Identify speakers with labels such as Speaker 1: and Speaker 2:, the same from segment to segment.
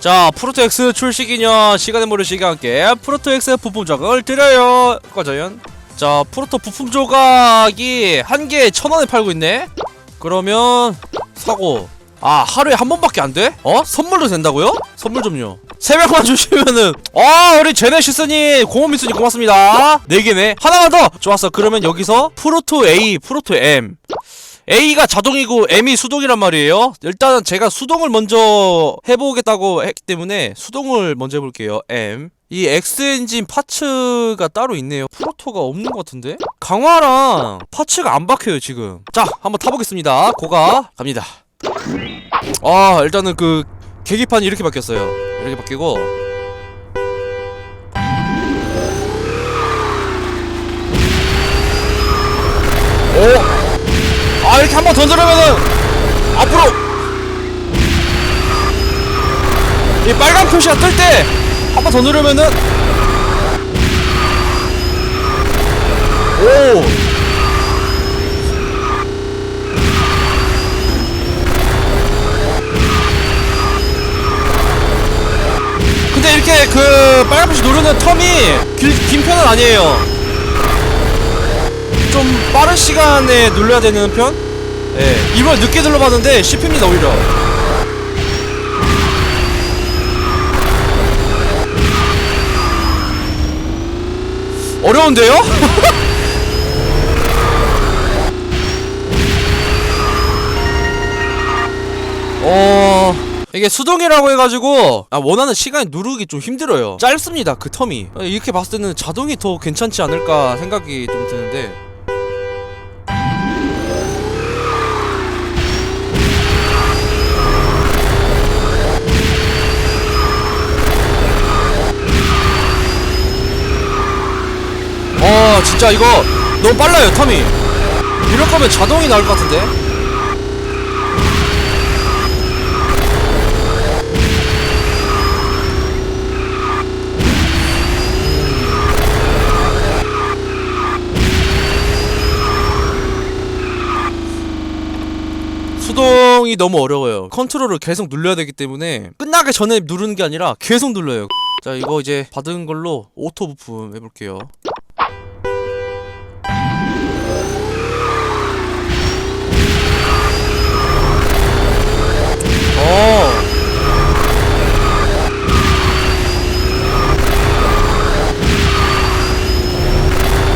Speaker 1: 자 프로토엑스 출시 기념 시간의 모르시기 함께 프로토엑스 부품 조각을 드려요 과자연 자 프로토 부품 조각이 한 개에 천 원에 팔고 있네 그러면 사고 아 하루에 한 번밖에 안 돼? 어? 선물도 된다고요? 선물 좀요 세명만 주시면은 아 우리 제네시스님 고모미스님 고맙습니다 네 개네 하나만 더 좋았어 그러면 여기서 프로토 A 프로토 M A가 자동이고 M이 수동이란 말이에요. 일단은 제가 수동을 먼저 해보겠다고 했기 때문에 수동을 먼저 해볼게요. M. 이 X 엔진 파츠가 따로 있네요. 프로토가 없는 것 같은데? 강화랑 파츠가 안 박혀요, 지금. 자, 한번 타보겠습니다. 고가 갑니다. 아, 일단은 그 계기판이 이렇게 바뀌었어요. 이렇게 바뀌고. 오! 아 이렇게 한번 던져놓으면은 앞으로! 이 빨간 표시가 뜰 때 한번더 누르면은 오 그 빨간 표시 누르는 텀이 길, 긴 편은 아니에요 좀 빠른 시간에 눌러야 되는 편? 예. 이걸 늦게 눌러봤는데 씹힙니다, 오히려. 어려운데요? 어... 이게 수동이라고 해가지고 아, 원하는 시간에 누르기 좀 힘들어요. 짧습니다 그 텀이. 어, 이렇게 봤을 때는 자동이 더 괜찮지 않을까 생각이 좀 드는데. 어 진짜 이거 너무 빨라요 텀이. 이럴 거면 자동이 나올 것 같은데 수동이 너무 어려워요 컨트롤을 계속 눌러야 되기 때문에 끝나기 전에 누르는 게 아니라 계속 눌러요 자 이거 이제 받은 걸로 오토 부품 해볼게요 어.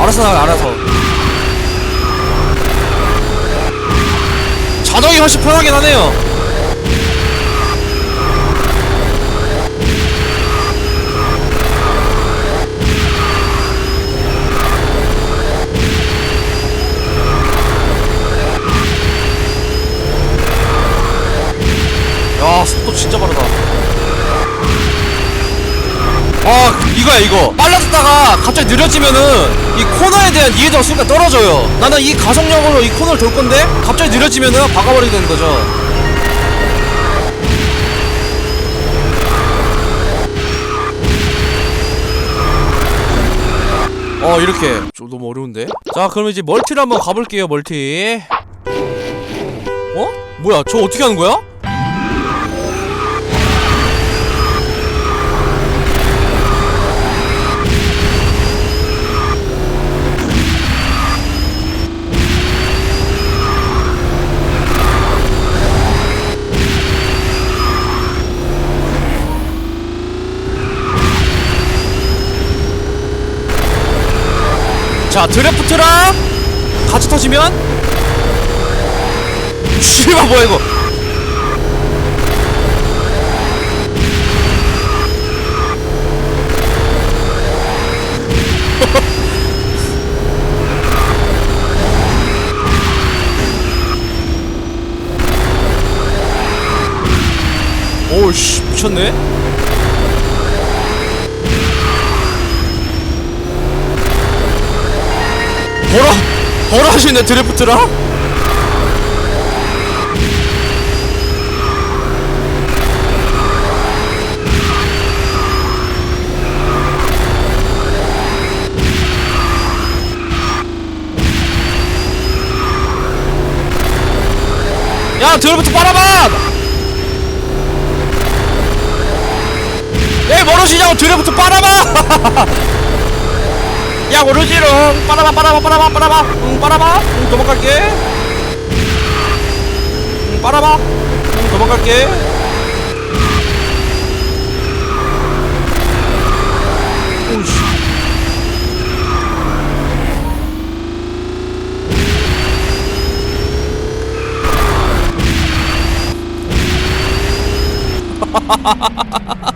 Speaker 1: 알아서 나가 알아서. 훨씬 편하긴 하네요. 야 속도 진짜 빠르다 아 이거야 이거. 빨라졌다가 갑자기 느려지면은 이 코너에 대한 이해도가 순간 떨어져요. 나는 이 가속력으로 이 코너를 돌 건데 갑자기 느려지면은 박아버리게 되는 거죠. 어 이렇게. 좀 너무 어려운데? 자 그럼 이제 멀티를 한번 가볼게요 멀티. 어? 뭐야 저 어떻게 하는 거야? 자 드래프트랑 같이 터지면 씨발 뭐야 이거. 오씨 미쳤네 뭐라? 뭐라 하시네 드래프트랑 야 드래프트 빨아봐! 왜 멀어지냐고 드래프트 빨아봐! 야 모르지롱. 빨아봐 빨아봐 빨아봐 빨아봐. 응 빨아봐. 응 도망갈게. 응 빨아봐. 응 도망갈게. 오우씨.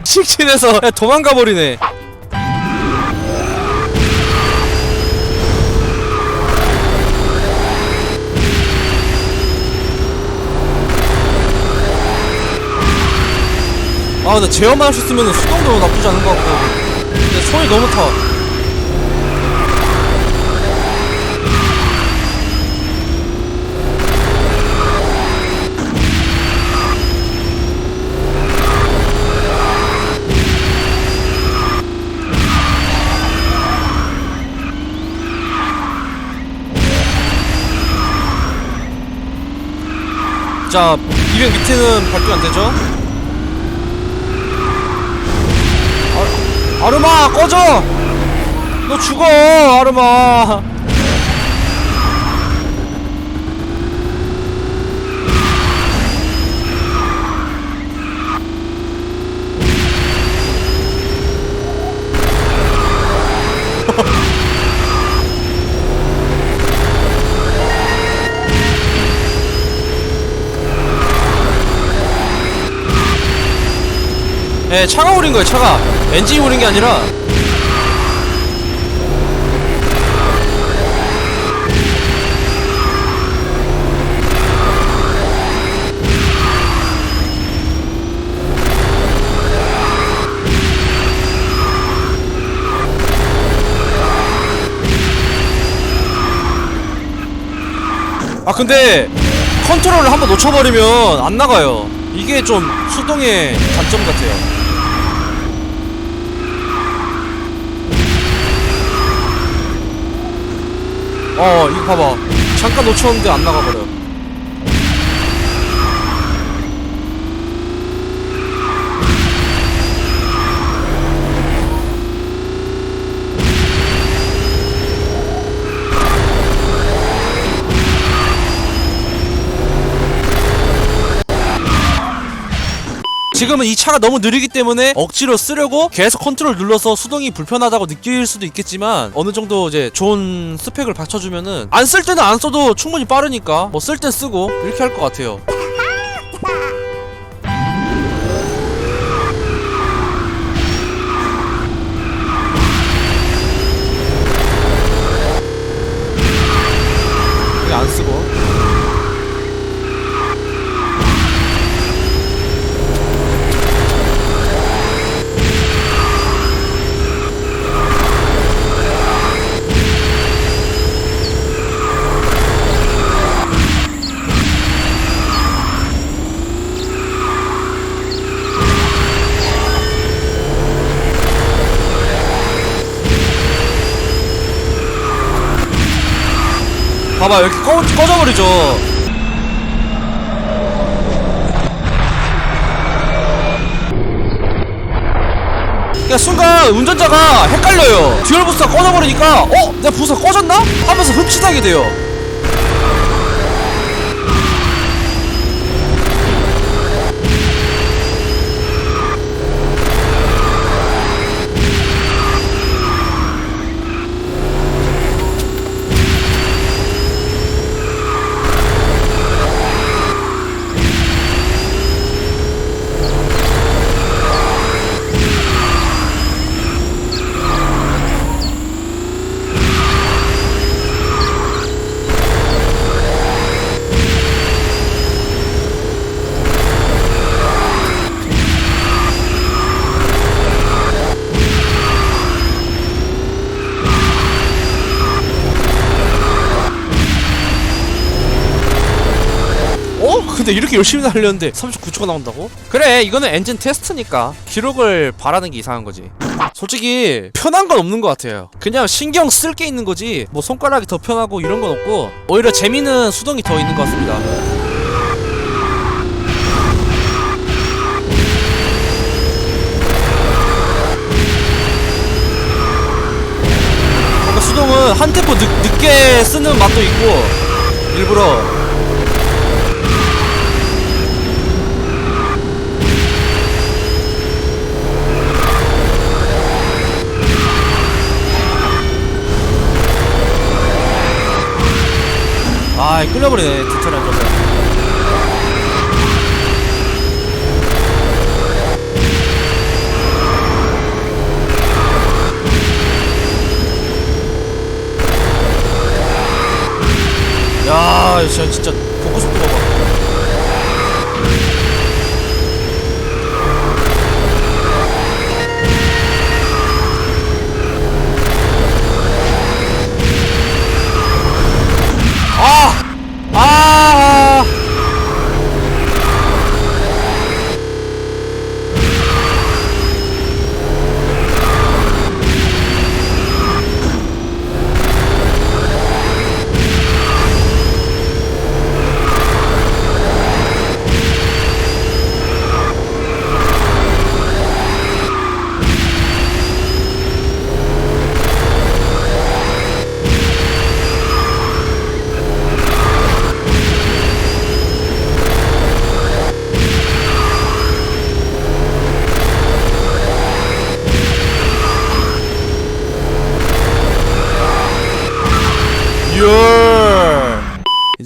Speaker 1: 직진해서 도망가 버리네. 아, 근데 제어만 할 수 있으면 수동도 나쁘지 않은 것 같고. 근데 손이 너무 타. 자, 200 밑에는 발동 안 되죠? 아, 아르마 꺼져! 너 죽어, 아르마. 예, 차가 우린 거예요, 차가. 엔진이 우린 게 아니라. 아 근데 컨트롤을 한번 놓쳐버리면 안 나가요. 이게 좀 수동의 단점 같아요. 어 이거 봐봐. 잠깐 놓쳤는데 안 나가버려 지금은 이 차가 너무 느리기 때문에 억지로 쓰려고 계속 컨트롤 눌러서 수동이 불편하다고 느낄 수도 있겠지만 어느 정도 이제 좋은 스펙을 받쳐주면은 안 쓸 때는 안 써도 충분히 빠르니까 뭐쓸땐 쓰고 이렇게 할 것 같아요. 봐봐 이렇게 꺼, 꺼져버리죠 그러니까 순간 운전자가 헷갈려요 듀얼 부스가 꺼져버리니까 어? 내 부스가 꺼졌나? 하면서 흠칫하게 돼요 근데 이렇게 열심히 달렸는데 39초가 나온다고? 그래 이거는 엔진 테스트니까 기록을 바라는 게 이상한 거지. 솔직히 편한 건 없는 것 같아요. 그냥 신경 쓸 게 있는 거지. 뭐 손가락이 더 편하고 이런 건 없고 오히려 재미는 수동이 더 있는 것 같습니다. 수동은 한 템포 늦, 늦게 쓰는 맛도 있고 일부러 아 끌려버리네 뒤처럼 좀 야, 진짜 진짜 싶은 거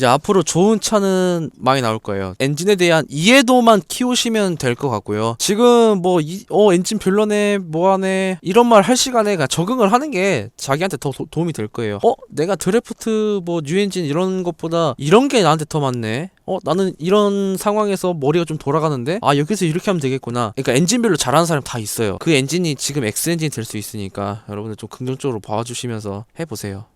Speaker 1: 앞으로 좋은 차는 많이 나올 거예요. 엔진에 대한 이해도만 키우시면 될 것 같고요. 지금 뭐, 이, 어, 엔진 별로네, 뭐하네, 이런 말 할 시간에 적응을 하는 게 자기한테 더 도, 도움이 될 거예요. 어, 내가 드래프트, 뭐, 뉴엔진 이런 것보다 이런 게 나한테 더 맞네? 어, 나는 이런 상황에서 머리가 좀 돌아가는데? 아, 여기서 이렇게 하면 되겠구나. 그러니까 엔진별로 잘하는 사람 다 있어요. 그 엔진이 지금 X 엔진이 될 수 있으니까 여러분들 좀 긍정적으로 봐주시면서 해보세요.